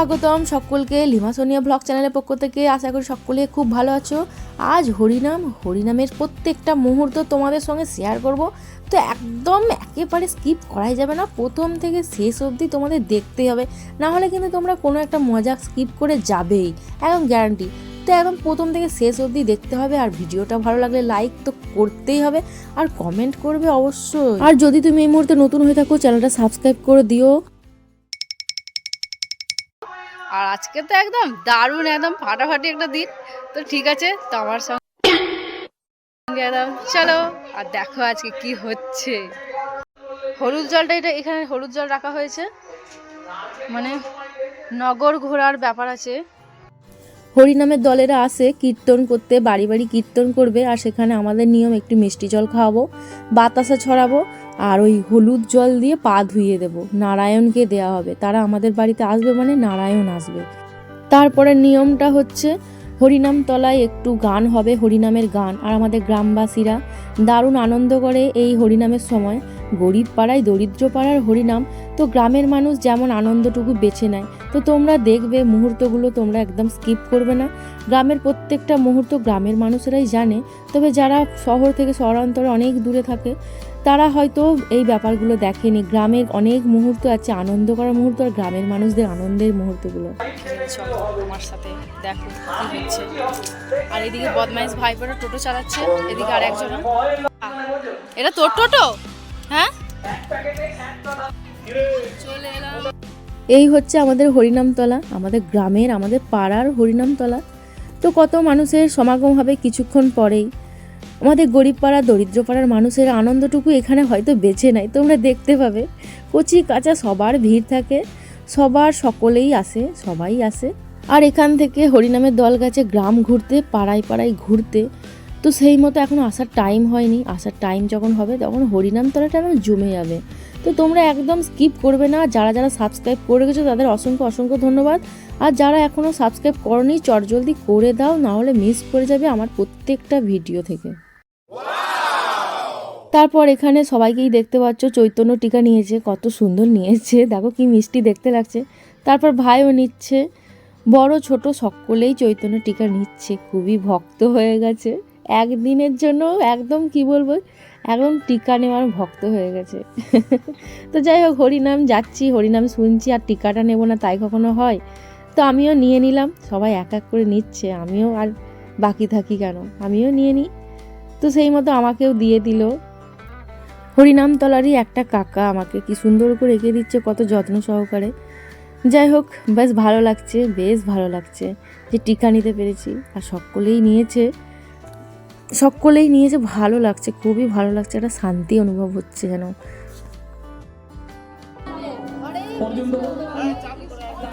স্বাগতম সকলকে lima Sonia blog চ্যানেলের পক্ষ থেকে। আশা করি সকলে খুব ভালো আছো। আজ হরিনাম, হরিনামের প্রত্যেকটা মুহূর্ত তোমাদের সঙ্গে শেয়ার করব। তো একদম একেবারে স্কিপ করাই যাবে না, প্রথম থেকে শেষ অবধি তোমাদের দেখতেই হবে। না হলে কিন্তু তোমরা কোনো একটা মজা স্কিপ করে যাবেই, একদম গ্যারান্টি তো একদম প্রথম থেকে শেষ অবধি দেখতে হবে আর ভিডিওটা ভালো লাগলে লাইক তো করতেই হবে আর কমেন্ট করবে অবশ্যই। আর যদি তুমি এই মুহূর্তে নতুন হয়ে থাকো, চ্যানেলটা সাবস্ক্রাইব করে দিও। আর আজকে তো একদম দারুণ, একদম ফাটাফাটি একটা দিন। তো ঠিক আছে, তো আমার সঙ্গে একদম চলো, আর দেখো আজকে কি হচ্ছে। হলুদ জলটা, এটা এখানে হলুদ জল রাখা হয়েছে। মানে নগর ঘোরার ব্যাপার আছে। হরিনামের দলেরা আসে, কীর্তন করতে, বাড়ি বাড়ি কীর্তন করবে, আর সেখানে আমাদের নিয়ম, একটু মিষ্টি জল খাওয়াবো, বাতাসা ছড়াবো আর ওই হলুদ জল দিয়ে পা ধুইয়ে দেব। নারায়ণকে দেয়া হবে। তারা আমাদের বাড়িতে আসবে মানে নারায়ণ আসবে। তারপরে নিয়মটা হচ্ছে হরিনাম তলায় একটু গান হবে, হরিনামের গান। আর আমাদের গ্রামবাসীরা দারুণ আনন্দ করে এই হরিনামের সময়। গরিব পাড়ায় দরিদ্র পাড়ার হরিনাম, তো গ্রামের মানুষ যেমন আনন্দটুকু বেছে নেয়, তো তোমরা দেখবে মুহূর্তগুলো তোমরা একদম স্কিপ করবে না। গ্রামের প্রত্যেকটা মুহূর্ত গ্রামের মানুষেরাই জানে, তবে যারা শহর থেকে শহরান্তরে অনেক দূরে থাকে, তারা হয়তো এই ব্যাপারগুলো দেখেনি। গ্রামের অনেক মুহূর্ত আছে, আনন্দ করার মুহূর্ত, আর গ্রামের মানুষদের আনন্দের মুহূর্তগুলো। তোমার সাথে দেখো কি হচ্ছে। আর এদিকে বদমাইশ ভাইপোরা টোটো চালাচ্ছে, এদিকে আর একজন এটা তোর টোটো? হ্যাঁ? এই হচ্ছে আমাদের হরিনামতলা, আমাদের গ্রামের, আমাদের পাড়ার হরিনামতলা। তো কত মানুষের সমাগম হবে কিছুক্ষণ পরেই। আমাদের গরিব পাড়া, দরিদ্র পাড়ার মানুষের আনন্দটুকু এখানে হয়তো বেছে নেয় তোমরা দেখতে পাবে। কচি কাঁচা সবার ভিড় থাকে, সবার সকলেই আসে, সবাই আসে। আর এখান থেকে হরিনামের দল গেছে গ্রাম ঘুরতে, পাড়ায় পাড়ায় ঘুরতে তো সেই মতো এখনও আসার টাইম হয়নি। আসার টাইম যখন হবে, তখন হরিনাম তলাটা একদম জমে যাবে। তো তোমরা একদম স্কিপ করবে না। যারা যারা সাবস্ক্রাইব করে গেছো, তাদের অসংখ্য অসংখ্য ধন্যবাদ। আর যারা এখনও সাবস্ক্রাইব করনি চটজলদি করে দাও নাহলে মিস করে যাবে আমার প্রত্যেকটা ভিডিও থেকে। তারপর এখানে সবাইকেই দেখতে পাচ্ছ, চৈতন্য টিকা নিয়েছে, কত সুন্দর নিয়েছে। দেখো কি মিষ্টি দেখতে লাগছে। তারপর ভাইও নিচ্ছে। বড় ছোট সকলেই চৈতন্য টিকা নিচ্ছে। খুবই ভক্ত হয়ে গেছে। একদিনের জন্য একদম কি বলব, একদম টিকা নেওয়ার ভক্ত হয়ে গেছে। তো যাই হোক, হরিনাম যাচ্ছি, হরিনাম শুনছি, আর টিকাটা নেব না তাই কখনো হয়। তো আমিও নিয়ে নিলাম, সবাই এক এক করে নিচ্ছে, আমিও আর বাকি থাকি কেন? আমিও নিয়ে নিই। তো সেই মতো আমাকেও দিয়ে দিল। হরিনামতলারই একটা কাকা আমাকে কি সুন্দর করে রেখে দিচ্ছে, কত যত্ন সহকারে। যাই হোক, বেশ ভালো লাগছে, বেশ ভালো লাগছে যে টিকা নিতে পেরেছি, আর সকলেই নিয়েছে। সকলেই নিয়েছে, ভালো লাগছে, খুবই ভালো লাগছে, একটা শান্তি অনুভব হচ্ছে যেন।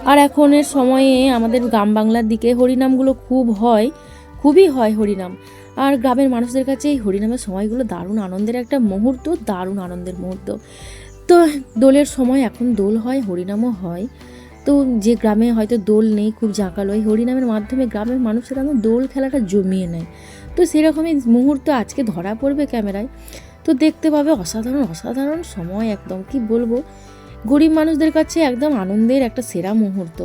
আর এখনের সময়ে আমাদের গ্রাম বাংলার দিকে হরিনামগুলো খুব হয়, খুবই হয় হরিনাম। আর গ্রামের মানুষদের কাছে এই হরিনামের সময়গুলো দারুণ আনন্দের একটা মুহূর্ত, দারুণ আনন্দের মুহূর্ত। তো দোলের সময় এখন দোল হয়, হরিনামও হয়। তো যে গ্রামে হয়তো দোল নেই, খুব জাঁকালো এই হরিনামের মাধ্যমে গ্রামের মানুষেরা দোল খেলাটা জমিয়ে নেয়। তো সেরকমই মুহূর্ত আজকে ধরা পড়বে ক্যামেরায়। তো দেখতে পাবে অসাধারণ অসাধারণ সময় একদম। কি বলব? গরিব মানুষদের কাছে একদম আনন্দের একটা সেরা মুহূর্ত।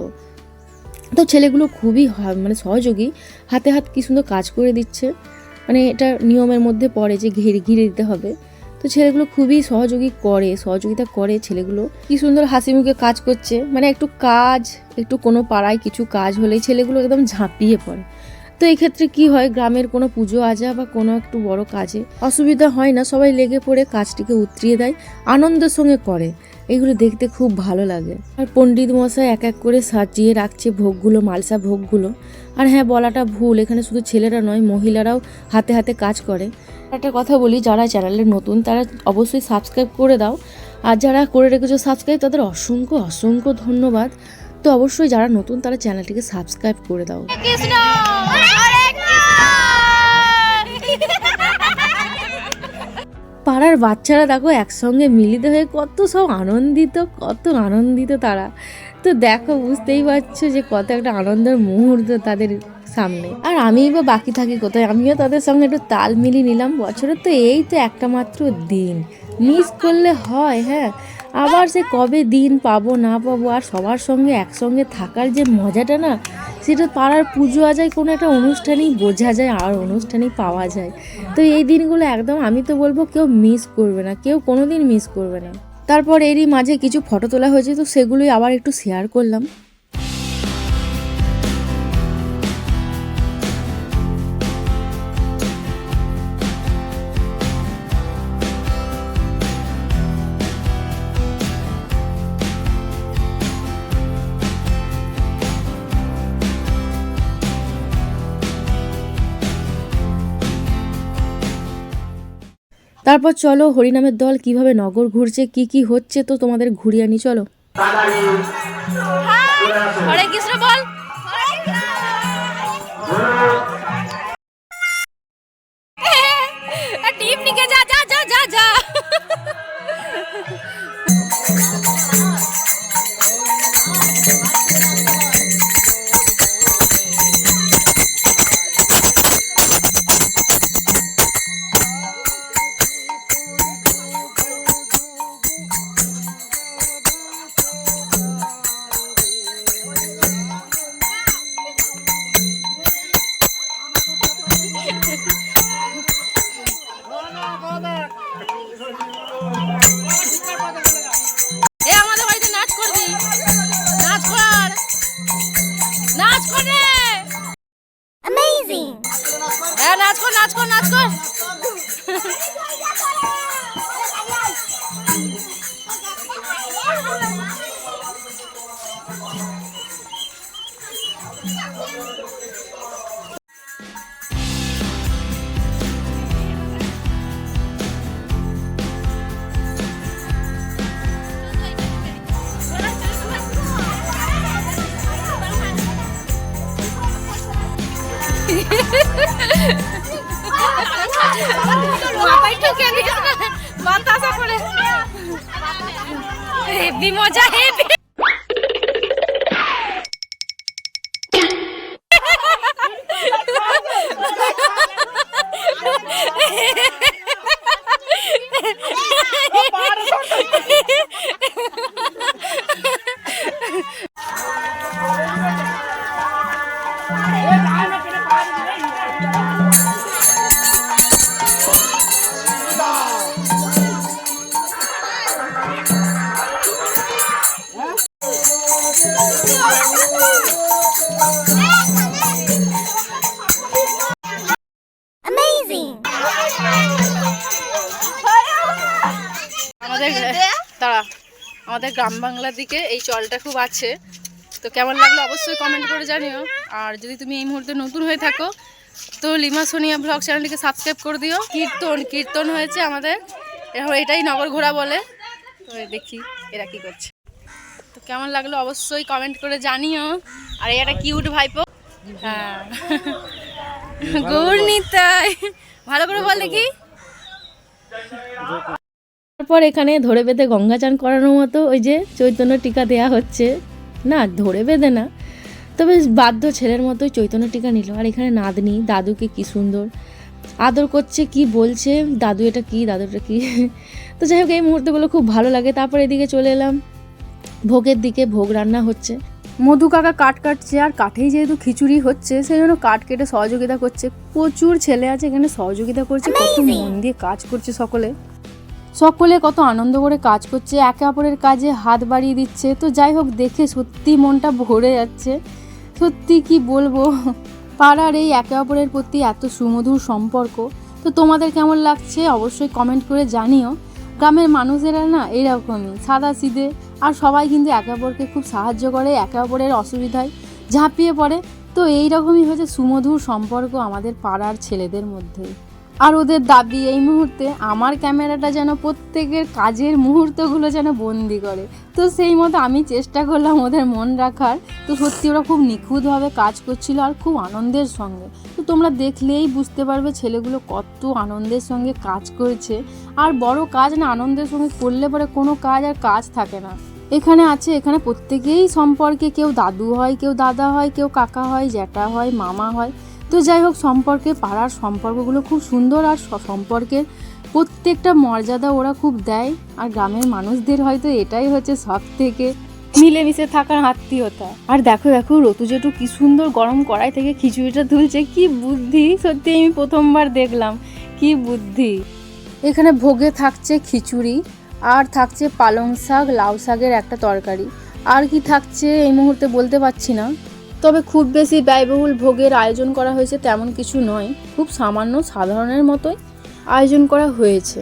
তো ছেলেগুলো খুবই মানে সহযোগী। হাতে হাত কি সুন্দর কাজ করে দিচ্ছে। মানে এটা নিয়মের মধ্যে পড়ে যে ঘিরে ঘিরে দিতে হবে। তো ছেলেগুলো খুবই সহযোগী করে, সহযোগিতা করে ছেলেগুলো। কি সুন্দর হাসি মুখে কাজ করছে। মানে একটু কাজ, একটু কোনো পাড়ায় কিছু কাজ হলে ছেলেগুলো একদম ঝাঁপিয়ে পড়ে। তো এই ক্ষেত্রে কি হয়? গ্রামের কোনো পুজো আজা বা কোনো একটু বড় কাজে অসুবিধা হয় না। সবাই লেগে পড়ে, কাজটিকে উতরিয়ে দেয়, আনন্দের সঙ্গে করে। এগুলো দেখতে খুব ভালো লাগে। আর পণ্ডিত মশাই এক এক করে সাজিয়ে রাখছে ভোগগুলো, মালসা ভোগগুলো। আর হ্যাঁ বলাটা ভুল। এখানে শুধু ছেলেরা নয়, মহিলারাও হাতে হাতে কাজ করে। একটা কথা বলি, যারা চ্যানেলে নতুন, তারা অবশ্যই সাবস্ক্রাইব করে দাও। আর যারা করে রেখেছো সাবস্ক্রাইব, তাদের অসংখ্য অসংখ্য ধন্যবাদ। তো অবশ্যই যারা নতুন তারা চ্যানেলটিকে সাবস্ক্রাইব করে দাও। পাড়ার বাচ্চারা দেখো একসঙ্গে মিলিত হয়ে কত সব আনন্দিত কত আনন্দিত তারা। তো দেখো বুঝতেই পারছ যে কত একটা আনন্দের মুহূর্ত তাদের সামনে। আর আমিই বা বাকি থাকি কোথায়? আমিও তাদের সঙ্গে একটু তাল মিলিয়ে নিলাম। বছরের তো এই তো একটা মাত্র দিন। মিস করলে হয় হ্যাঁ। আবার সে কবে দিন পাবো, না পাবো, আর সবার সঙ্গে একসঙ্গে থাকার যে মজাটা না, সেটা পাড়ার পুজো যায়, কোনো একটা অনুষ্ঠানেই বোঝা যায়, আর অনুষ্ঠানেই পাওয়া যায়। তো এই দিনগুলো একদম আমি তো বলব কেউ মিস করবে না, কেউ কোনো দিন মিস করবে না। তারপর এরই মাঝে কিছু ফটো তোলা হয়েছে, তো সেগুলোই আবার একটু শেয়ার করলাম। তারপর চলো হরিনামের দল কীভাবে নগর ঘুরছে কি কি হচ্ছে তো তোমাদের ঘুরিয়ে আনি চলো। হরে কৃষ্ণ বল। টিপ নিকে যা যা যা যা যা। মাথায় ঠুকে দিস আমাদের তারা আমাদের গ্রাম বাংলার দিকে এই চলটা খুব আছে। তো কেমন লাগল অবশ্যই কমেন্ট করে জানিও। আর যদি তুমি এই মুহূর্তে নতুন হয়ে থাকো তো লিমা সোনিয়া ব্লগ চ্যানেলটিকে সাবস্ক্রাইব করে দিও। কীর্তন কীর্তন হয়েছে আমাদের। এখন এটাই নগর ঘোরা বলে। তো দেখি এরা কি করছে। তো কেমন লাগল অবশ্যই কমেন্ট করে জানিও। আর এই একটা কিউট ভাইপো। হ্যাঁ। গৌর নিতাই। ভালো করে বল দেখি। তারপর এখানে ধরে বেঁধে গঙ্গা চান করানোর মতো ওই যে চৈতন্য টিকা দেয়া হচ্ছে। না, ধরে বেঁধে না। তবে বাধ্য ছেলের মতোই চৈতন্য টিকা নিল। আর এখানে নাতনি, দাদুকে কি সুন্দর আদর করছে, কি বলছে, দাদু এটা কি, দাদু এটা কি? তো যাই হোক, এই মুহূর্তগুলো খুব ভালো লাগে। তারপর এদিকে চলে এলাম। ভোগের দিকে ভোগ রান্না হচ্ছে। মধু কাকা কাঠ কাটছে আর কাঠেই যেহেতু খিচুড়ি হচ্ছে সেই জন্য কাঠ কেটে সহযোগিতা করছে। প্রচুর ছেলে আছে এখানে সহযোগিতা করছে কত মন দিয়ে কাজ করছে সকলে। সকলে কত আনন্দ করে কাজ করছে একে অপরের কাজে হাত বাড়িয়ে দিচ্ছে। তো যাই হোক দেখে সত্যি মনটা ভরে যাচ্ছে। সত্যি কি বলব পাড়ার এই একে অপরের প্রতি এত সুমধুর সম্পর্ক। তো তোমাদের কেমন লাগছে অবশ্যই কমেন্ট করে জানিও। গ্রামের মানুষেরা না এরকমই সাদা সিধে। আর সবাই কিন্তু একে অপরকে খুব সাহায্য করে, একে অপরের অসুবিধায় ঝাঁপিয়ে পড়ে। তো এইরকমই হচ্ছে সুমধুর সম্পর্ক আমাদের পাড়ার ছেলেদের মধ্যে আর ওদের দাবি এই মুহূর্তে আমার ক্যামেরাটা যেন প্রত্যেকের কাজের মুহূর্তগুলো যেন বন্দি করে। তো সেই মতো আমি চেষ্টা করলাম ওদের মন রাখার। তো সত্যি ওরা খুব নিখুঁতভাবে কাজ করছিল আর খুব আনন্দের সঙ্গে। তো তোমরা দেখলেই বুঝতে পারবে ছেলেগুলো কত আনন্দের সঙ্গে কাজ করেছে। আর বড় কাজ না, আনন্দের সঙ্গে করলে পরে কোনো কাজ আর কাজ থাকে না। এখানে আছে, এখানে প্রত্যেকেই সম্পর্কে কেউ দাদু হয়, কেউ দাদা হয়, কেউ কাকা হয়, জ্যাঠা হয়, মামা হয়। তো যাই হোক, সম্পর্কে পাড়ার সম্পর্কগুলো খুব সুন্দর আর সম্পর্কের প্রত্যেকটা মর্যাদা ওরা খুব দেয়। আর গ্রামের মানুষদের হয়তো এটাই হচ্ছে সব থেকে মিলেমিশে থাকার আত্মীয়তা। আর দেখো দেখো, রতু জেঠু কি সুন্দর গরম কড়াই থেকে খিচুড়িটা তুলছে। কি বুদ্ধি! সত্যি আমি প্রথমবার দেখলাম। কি বুদ্ধি! এখানে ভোগে থাকছে খিচুড়ি, আর থাকছে পালং শাক, লাউ শাকের একটা তরকারি। আর কি থাকছে এই মুহূর্তে বলতে পারছি না। তবে খুব বেশি ব্যয়বহুল ভোগের আয়োজন করা হয়েছে তেমন কিছু নয়, খুব সামান্য সাধারণের মতোই আয়োজন করা হয়েছে।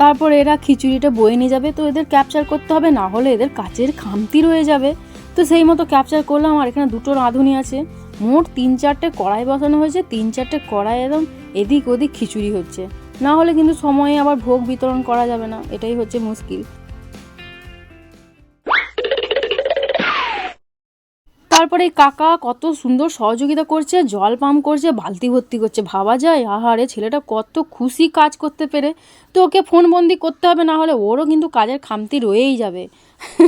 তারপর এরা খিচুড়িটা বয়ে নিয়ে যাবে, তো এদের ক্যাপচার করতে হবে, না হলে এদের কাচের খামতি রয়ে যাবে। তো সেই মতো ক্যাপচার করলাম, আর এখানে দুটো রাঁধুনি আছে। মোট তিন চারটে কড়াই বসানো হয়েছে, তিন চারটে কড়াই একদম এদিক ওদিক খিচুড়ি হচ্ছে। না হলে কিন্তু সময়ে আবার ভোগ বিতরণ করা যাবে না, এটাই হচ্ছে মুশকিল। তারপরে কাকা কত সুন্দর সহযোগিতা করছে, জল পাম্প করছে, বালতি ভর্তি করছে। ভাবা যায়, আহারে, ছেলেটা কত খুশি কাজ করতে পেরে। তো ওকে ফোন বন্দি করতে হবে, না হলে ওরও কিন্তু কাজের খামতি রয়েই যাবে।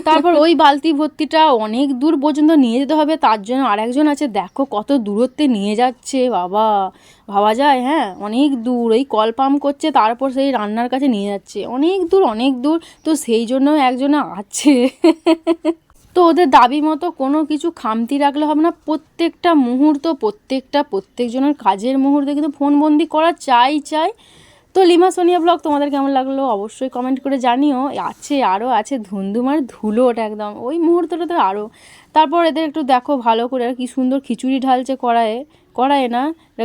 তারপর ওই বালতি ভর্তিটা অনেক দূর পর্যন্ত নিয়ে যেতে হবে, তার জন্য আরেকজন আছে, দেখো কত দূরত্বে নিয়ে যাচ্ছে, বাবা। ভাবা যায় হ্যাঁ অনেক দূর, ওই কল পাম্প করছে, তারপর সেই রান্নার কাছে নিয়ে যাচ্ছে। অনেক দূর অনেক দূর, তো সেই জন্য একজন আছে। তো ওদের দাবি মতো কোনো কিছু খামতি রাখলে হবে না। প্রত্যেকটা মুহূর্ত প্রত্যেকটা প্রত্যেকজনের কাজের মুহূর্তে কিন্তু ফোনবন্দি করা চাই চাই। তো লিমা সোনিয়া ব্লগ তোমাদের কেমন লাগল অবশ্যই কমেন্ট করে জানিও। আছে আরও আছে ধুন্দুমার ধুলো ওটা একদম। ওই মুহূর্তটা তো আরও তারপর এদের একটু দেখো ভালো করে আর কি সুন্দর খিচুড়ি ঢালছে কড়াইয়ে। কড়াইয়ে না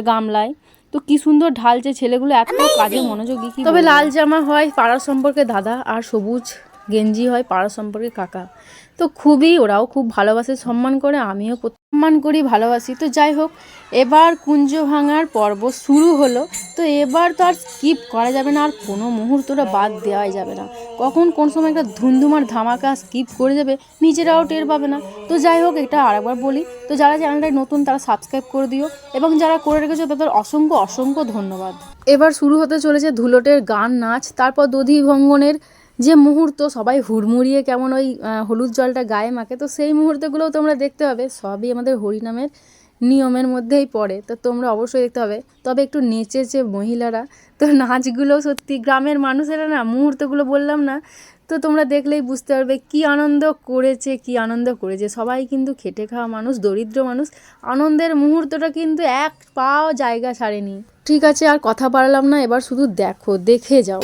গামলায়। তো কি সুন্দর ঢালছে ছেলেগুলো এত কাজে মনোযোগী কি তবে লাল জামা হয় পাড়ার সম্পর্কে দাদা আর সবুজ গেঞ্জি হয় পাড়ার সম্পর্কে কাকা। তো খুবই ওরাও খুব ভালোবাসে, সম্মান করে, আমিও সম্মান করি, ভালোবাসি। তো যাই হোক, এবার কুঞ্জ ভাঙার পর্ব শুরু হলো। তো এবার তো আর স্কিপ করা যাবে না, আর কোনো মুহূর্তটা বাদ দেওয়াই যাবে না। কখন কোন সময় একটা ধুমধুমার ধামাকা স্কিপ করে যাবে নিজেরাও টের পাবে না। তো যাই হোক, এটা আরেকবার বলি। তো যারা চ্যানেলটায় নতুন, তারা সাবস্ক্রাইব করে দিও। এবং যারা করে রেখেছো, তাদের অসংখ্য অসংখ্য ধন্যবাদ। এবার শুরু হতে চলেছে ধুলোটের গান নাচ, তারপর দধি ভঙ্গনের যে মুহূর্ত, সবাই হুড়মুড়িয়ে কেমন ওই হলুদ জলটা গায়ে মাখে, তো সেই মুহূর্তগুলোও তোমরা দেখতে হবে। সবই আমাদের হরিনামের নিয়মের মধ্যেই পড়ে, তো তোমরা অবশ্যই দেখতে হবে। তবে একটু নেচেছে মহিলারা, তো নাচগুলো সত্যি গ্রামের মানুষেরা না, মুহূর্তগুলো বললাম না, তো তোমরা দেখলেই বুঝতে পারবে কি আনন্দ করেছে, কি আনন্দ করেছে। সবাই কিন্তু খেটে খাওয়া মানুষ, দরিদ্র মানুষ, আনন্দের মুহূর্তটা কিন্তু এক পাও জায়গা ছাড়েনি। ঠিক আছে, আর কথা বাড়ালাম না, এবার শুধু দেখো, দেখে যাও।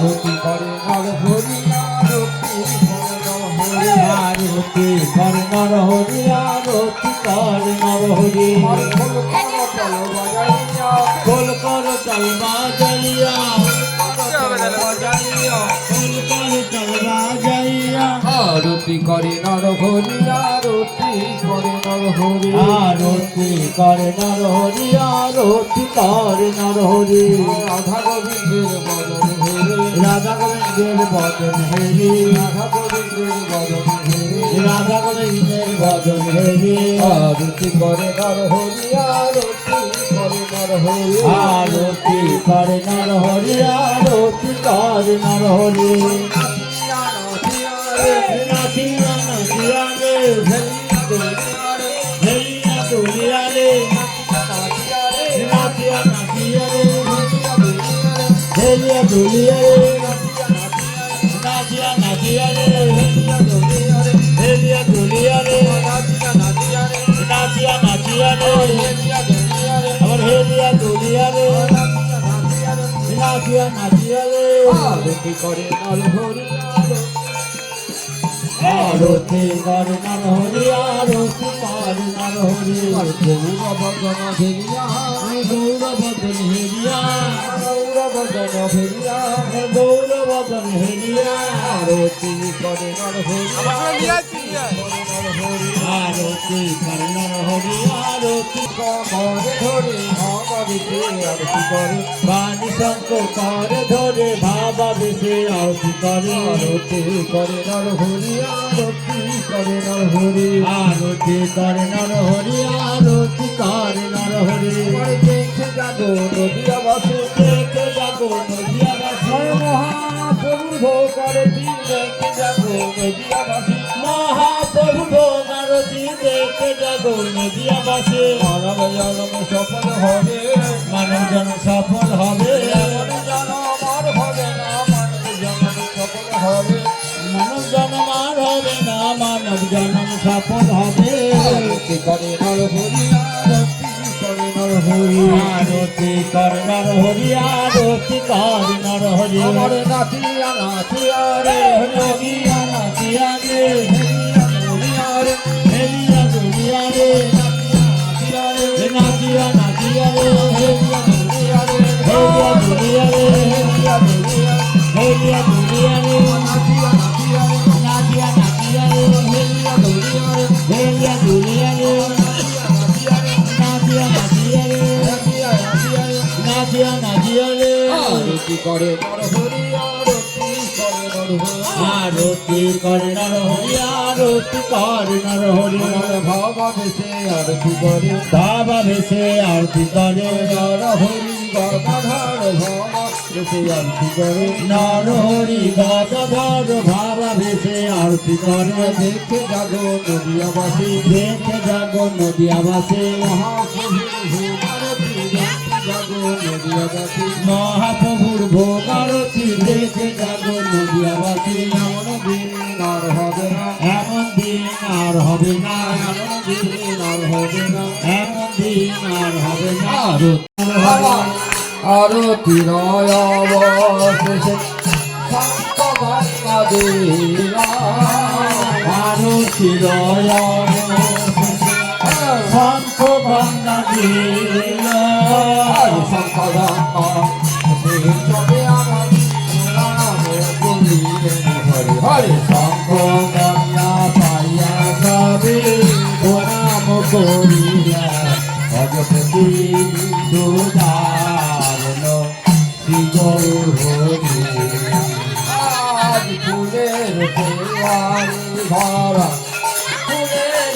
আরতি করে নর হরি আরতি হরি আরতি করে নর হরি আরতি করে নর হরি। খোল কর চল বাজাইয়া। খোল কর চল বাজাইয়া আরতি করে নর হরি আরতি করে নর হরি। আরতি করে নর হরি আরতি করে নর হরি। রাধা গোবিন্দের হেরে রাধা গোবিন্দের বদন হেরি রাধা গোবিন্দের বদন হেরে রাধা গোবিন্দের বদন হেরি আরতি করে নর হরি আরতি করে নর হরি। আরতি করে নর হরি আরতি করে নর হরি। নাচিয়া নাচিয়া রে হেলিয়া দুলিয়া রে নাচিয়া নাচিয়া রে হেলিয়া দুলিয়া রে নাচিয়া নাচিয়া রে করে নল হরি আরতি করে নর হরি আরতি করে নর হরি। গৌর বদন হেরিয়া গৌর বদন হেরিয়া গৌর বদন ফেরিয়া গৌরবদন হেরিয়া আরতি করে নর হরিয়া আরতি কর্ণর হরি আরতি করে ধরে ভগবতী আরতি করে বাণী শঙ্কর কর ধরে ভাবা বেশে আরতি করে আরতি করে নর হরিয়া আরতি করে নর হরি আরতি করে নর হরি আরতি করে নর হরি করে দেখে জাগো নদিয়া বাসু দেখে যাব নদিয়া বাসী মহাপ্রভু ভোগারে দেখে যাগো নদিয়া বাসু দেখে যাব নদিয়া বাসী মানব জন্ম সফল হবে মানব জন সফল হবে এমন জন্ম আর হবে না মানব জন্ম সফল হবে মানব জন্ম আর হবে না মানব জন্ম সফল হবে। আরতি করে নর হরি আরতি করে নর হরি আরতি কর নর হরি আরতি কর নর হরি আমার নাচিয়া নাচিয়া রে নদিয়া নাচিয়া রে নাচিয়া রে আরতি করে নর হরি আরতি করে নর হরি আরতি কর নর হরি। নর ভাবা দেশে আরতি করে আরতি করে নর হরি গদাধর ভাবা দেশে আরতি করে নর হরি গদাধর আরতি করে। দেখে জাগো নদিয়াবাসী দেখে যাব নদিয়াবাসী মহাপ্রভুর ভোগ নদিয়াবাসী দেখে যাব নদিয়াবাসী। এমন দিন আর হবে না, এমন দিন আর হবে না, এমন দিন আর হবে না, এমন দিন আর হবে না। আরতি নয় অবশেষে আরতি রয় শঙ্খ গঙ্গা দিল। আর সংখ্যা হরে শঙ্খ গঙ্গা পাইয়া সবে প্রণাম করিয়া ভগবতী দুদারণ হরি আজ ফুলের ভরা ফুলের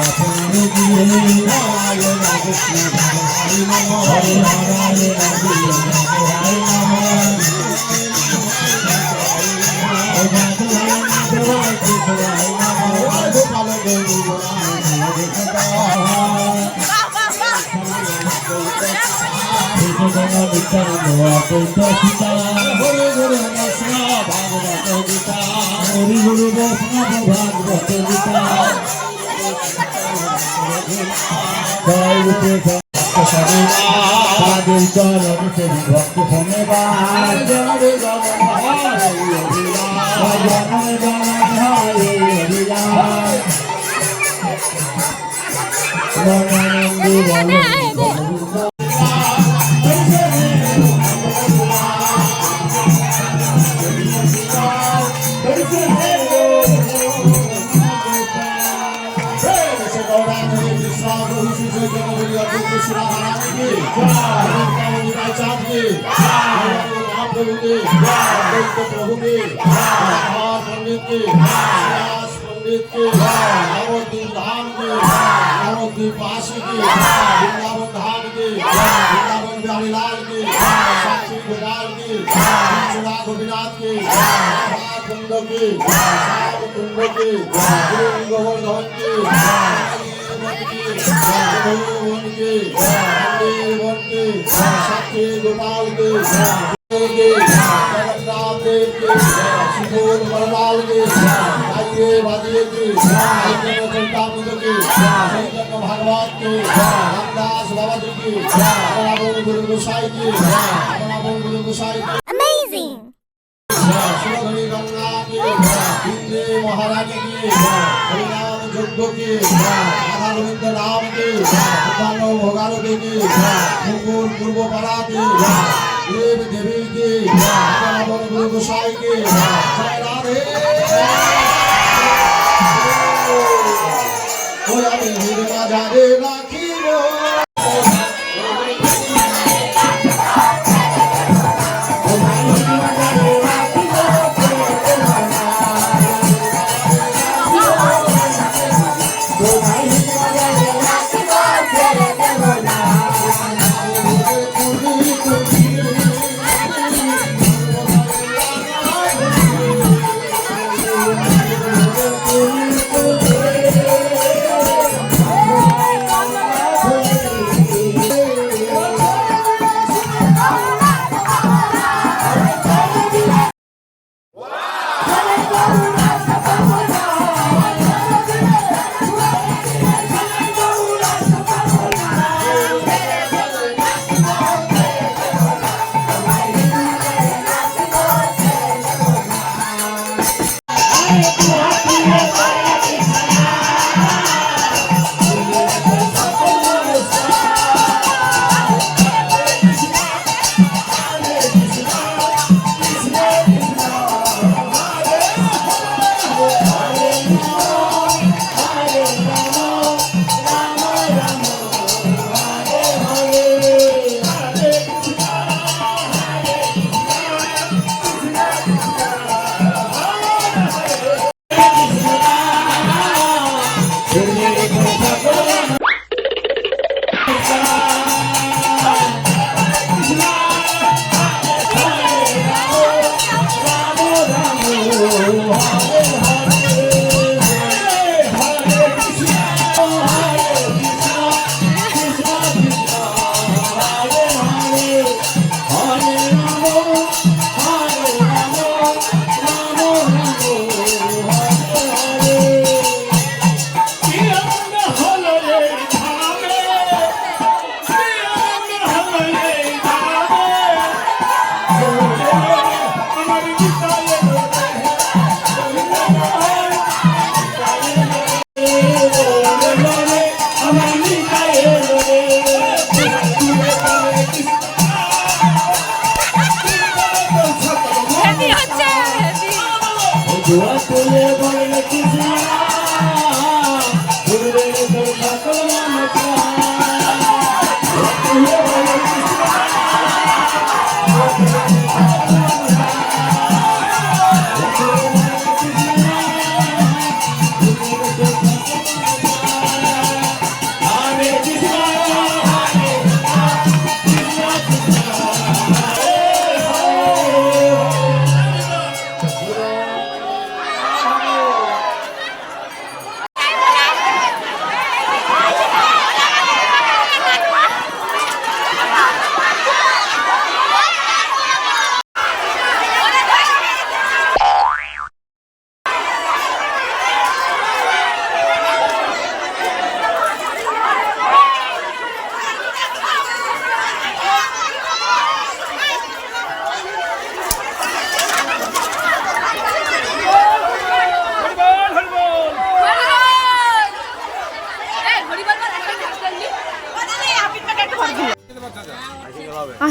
আপনি দিয়ে प्रभु के পণ্ডিতকে নবদ্বীপ ধামকে নবদ্বীপ বাসীকে বৃন্দাবন ধামকে বৃন্দাবন বিহারী লালকে সাক্ষী গোপালকে চূড়া গোপীনাথকে কুণ্ডকে সাত কুণ্ডকে গোবর্ধনকে বনকে বনকে সাক্ষী গোপালকে জগন্নাথ দেবকে সুবোধ বরলালকে বাজিয়ে বাজিয়েছি সেই জন্য চৈতামৃতকে সেই জন্য ভাগবতকে রামদাস বাবাজিকে আমরা বন্ধুগুলো গোসাইকে আমরা বন্ধুগুলো গোসাইকে অ্যামেজিং সুরধনী গঙ্গাকে ইন্দ্রে মহারানীকে হরিনাম যজ্ঞকে রাধা গোবিন্দ নামকে উপান্ন ভোগালকে মুকুর পূর্বপাড়াকে দেব দেবীকে আমরা বন্ধুগুলো গোসাইকে জয় রাধে। আমি হৃদয় যারে রাখিব জোয়া তুলে বলে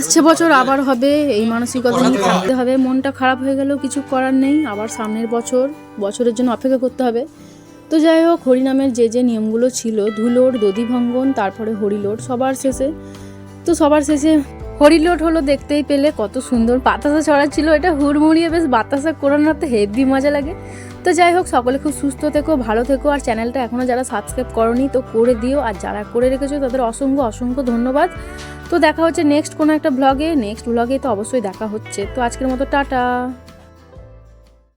আসছে বছর আবার হবে এই মানসিকতা নিয়ে থাকতে হবে। মনটা খারাপ হয়ে গেলেও কিছু করার নেই আবার সামনের বছর বছরের জন্য অপেক্ষা করতে হবে। তো যাই হোক হরিনামের যে যে নিয়মগুলো ছিল ধুলোর দধিভঙ্গন তারপরে হরিলোট সবার শেষে তো সবার শেষে হরিলোট হলো দেখতেই পেলে কত সুন্দর বাতাসা ছড়া ছিল এটা হুড়মুড়িয়ে বেশ বাতাসা করানোতে হেভি মজা লাগে। তো যাই হোক, সকলে খুব সুস্থ থেকো, ভালো থেকো, আর চ্যানেলটা এখনও যারা সাবস্ক্রাইব করনি তো করে দিও, আর যারা করে রেখেছো তাদের অসংখ্য অসংখ্য ধন্যবাদ। তো দেখা হচ্ছে নেক্সট কোনো একটা ব্লগে নেক্সট ব্লগে তো অবশ্যই দেখা হচ্ছে। তো আজকের মতো টাটা।